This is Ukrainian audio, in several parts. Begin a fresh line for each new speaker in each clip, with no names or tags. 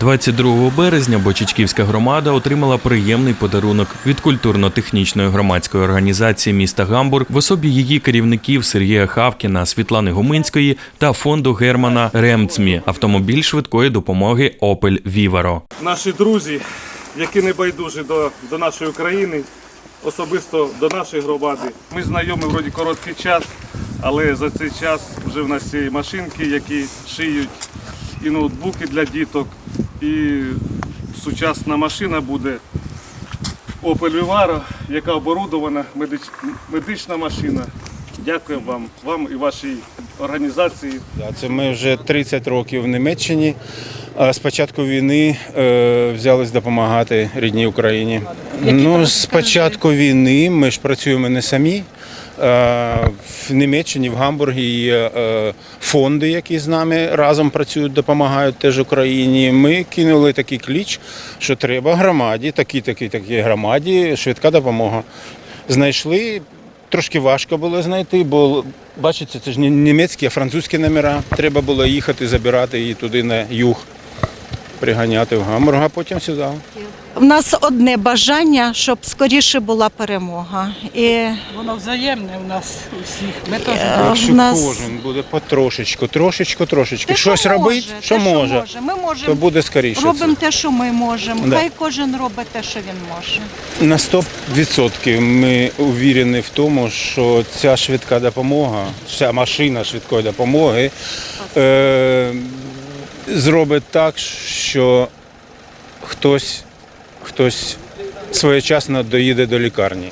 22 березня Бочечківська громада отримала приємний подарунок від культурно-технічної громадської організації міста Гамбург в особі її керівників Сергія Хавкіна, Світлани Гуминської та фонду Германа Ремцмі автомобіль швидкої допомоги Opel Vivaro.
наші друзі, які не байдужі до, до нашої країни, особисто до нашої громади. Ми знайомі вроді короткий час, але за цей час вже в нас є машинки, які шиють, і ноутбуки для діток, і сучасна машина буде Opel Vivaro, яка оборудована, медич- медична машина. Дякую вам, вам і вашій організації.
Це ми вже 30 років в Німеччині. А з початку війни е, взялись допомагати рідній Україні. Ну, з початку війни ми ж працюємо не самі. Е, в Німеччині, в Гамбургі є е, фонди, які з нами разом працюють, допомагають теж Україні. Ми кинули такий кліч, що треба громаді, такій, такій, такій громаді, швидка допомога. Знайшли. Трошки важко було знайти, бо бачите, це ж не німецькі, а французькі номера. Треба було їхати, забирати її туди на юг, приганяти в Гамбург, а потім сюди.
У нас одне бажання, щоб скоріше була перемога. І
Воно взаємне у нас усіх. Ми теж
Е,
Якщо
в нас-
кожен буде потрошечку, трошечку, трошечки,
те,
щось
що
робити,
може,
що
те,
може,
Ми
то
можемо
буде скоріше. це.
робимо те, що ми можемо.
Да.
Хай кожен робить те, що він може.
На 100% ми увірені в тому, що ця швидка допомога, ця машина швидкої допомоги е, зробить так, що хтось, хтось своєчасно доїде до лікарні.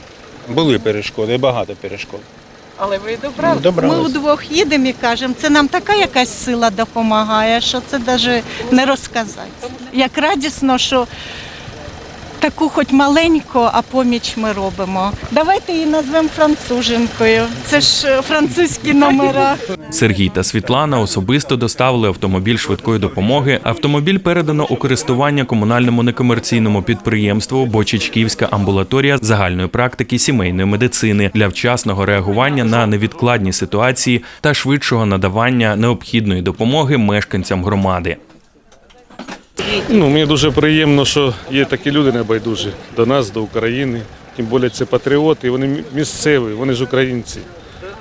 Були перешкоди, багато перешкод.
Але ви добре.
Ми
Добрались.
вдвох їдемо і кажемо, це нам така якась сила допомагає, що це навіть не розказати. Як радісно, що таку хоч маленьку, а поміч ми робимо. Давайте її назвемо француженкою. Це ж е, французькі номера.
Сергій та Світлана особисто доставили автомобіль швидкої допомоги. Автомобіль передано у користування комунальному некомерційному підприємству Бочечківська амбулаторія загальної практики сімейної медицини для вчасного реагування на невідкладні ситуації та швидшого надавання необхідної допомоги мешканцям громади.
Ну, мені дуже приємно, що є такі люди небайдужі до нас, до України. Тим більше це патріоти, вони місцеві, вони ж українці.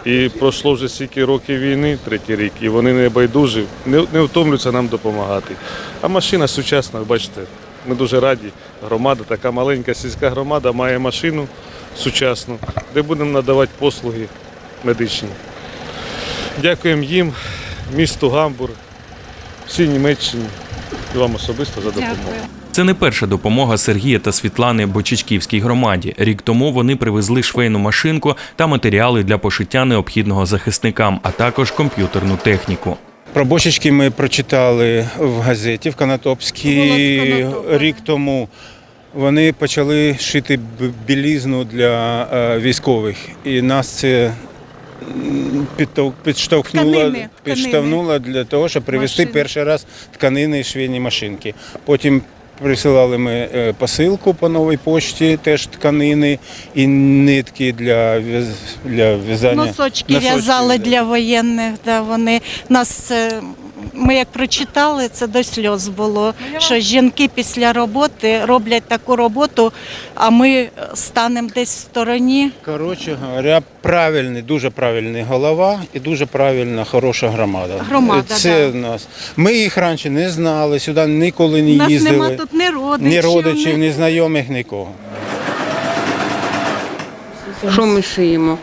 І пройшло вже стільки років війни, третій рік, і вони не байдужі, не, не втомлюються нам допомагати. А машина сучасна, бачите, ми дуже раді. Громада, така маленька сільська громада має машину сучасну, де будемо надавати послуги медичні. Дякуємо їм, місту Гамбург, всій Німеччині і вам особисто за допомогу.
Це не перша допомога Сергія та Світлани Бочечківській громаді. Рік тому вони привезли швейну машинку та матеріали для пошиття необхідного захисникам, а також комп'ютерну техніку.
Про бочечки ми прочитали в газеті в Канатопській рік тому. Вони почали шити білізну для е, військових, і нас це підштовхнула
Тканини,
підштовхнуло для того, щоб привезти
Машини.
перший раз тканини і швійні машинки. Потім присилали ми е, посилку по новій пошті, теж тканини і нитки для, для в'язання.
Носочки
Носочки,
в'язали для воєнних. Да, вони нас це. Ми як прочитали, це до сльоз було. Що жінки після роботи роблять таку роботу, а ми станемо десь в стороні.
Коротше говоря, правильний, дуже правильний голова і дуже правильна, хороша громада.
Громада,
Це
да.
нас. Ми їх раніше не знали, сюди ніколи
У
не
нас
їздили.
нема тут ні родичів.
ні родичів,
ні-
ні знайомих, нікого.
Що ми шиємо?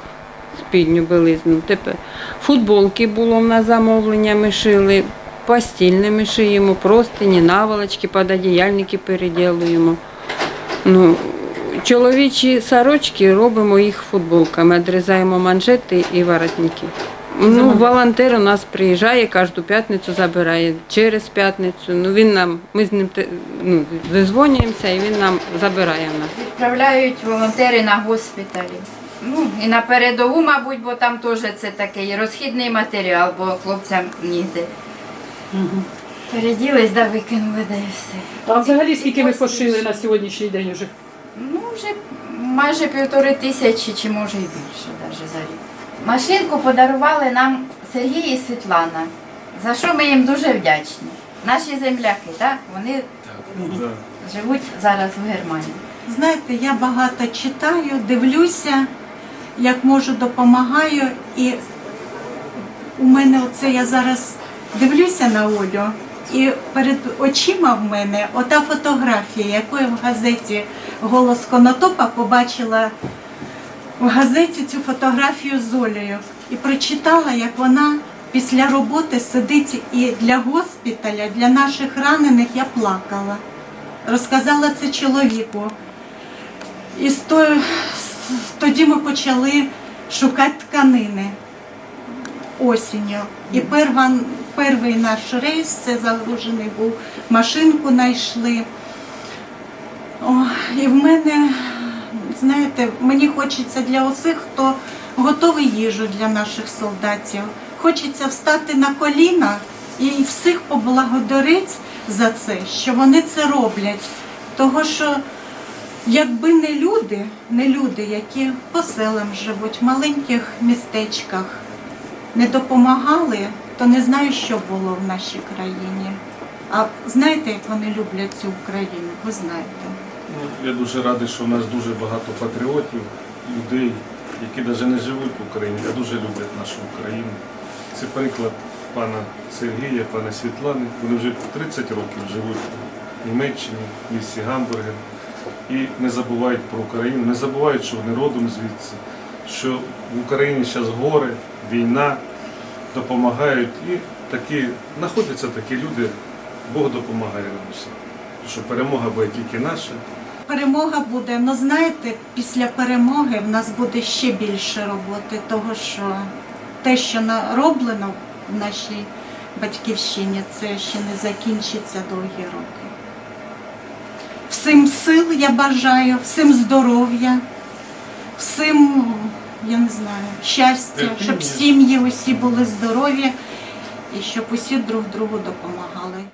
Спідню білизну. Тепер футболки було в нас замовлення, ми шили, постільне ми шиємо, простині, наволочки, пододіяльники переділуємо. Ну, чоловічі сорочки робимо їх футболками, відрізаємо манжети і воротники. Ну, волонтер у нас приїжджає, кожну п'ятницю забирає через п'ятницю. Ну, він нам, ми з ним ну, визвонюємося і він нам забирає в нас.
Відправляють волонтери на госпіталі. Ну, і на передову, мабуть, бо там теж це такий розхідний матеріал, бо хлопцям ніде. Переділись, да викинули, да і все.
А взагалі скільки ви пошили на сьогоднішній день уже?
Ну, вже майже півтори тисячі, чи може і більше навіть за рік. Машинку подарували нам Сергій і Світлана, за що ми їм дуже вдячні. Наші земляки, так? Вони живуть зараз в Германії.
Знаєте, я багато читаю, дивлюся, як можу, допомагаю. І у мене оце я зараз дивлюся на Олю, і перед очима в мене ота фотографія, яку я в газеті Голос Конотопа побачила в газеті цю фотографію з Олею і прочитала, як вона після роботи сидить і для госпіталя, для наших ранених я плакала. Розказала це чоловіку. І тоді ми почали шукати тканини осінню. І перва, перший наш рейс, це загружений був, машинку знайшли. І в мене, знаєте, мені хочеться для усіх, хто готовий їжу для наших солдатів. Хочеться встати на коліна і всіх поблагодарити за це, що вони це роблять. Того, що якби не люди, не люди, які по селам живуть, в маленьких містечках, не допомагали, то не знаю, що було в нашій країні. А знаєте, як вони люблять цю Україну? Ви знаєте.
Ну, Я дуже радий, що в нас дуже багато патріотів, людей, які навіть не живуть в Україні, а дуже люблять нашу Україну. Це приклад пана Сергія, пана Світлани. Вони вже 30 років живуть в Німеччині, в місті Гамбургер. І не забувають про Україну, не забувають, що вони родом звідси, що в Україні зараз горе, війна, допомагають. І такі, знаходяться такі люди, Бог допомагає нам усім. Що перемога буде тільки наша.
Перемога буде, ну знаєте, після перемоги в нас буде ще більше роботи, того що те, що нароблено в нашій батьківщині, це ще не закінчиться довгі роки. Всім сил я бажаю, всім здоров'я, всім, я не знаю, щастя, щоб сім'ї усі були здорові і щоб усі друг другу допомагали.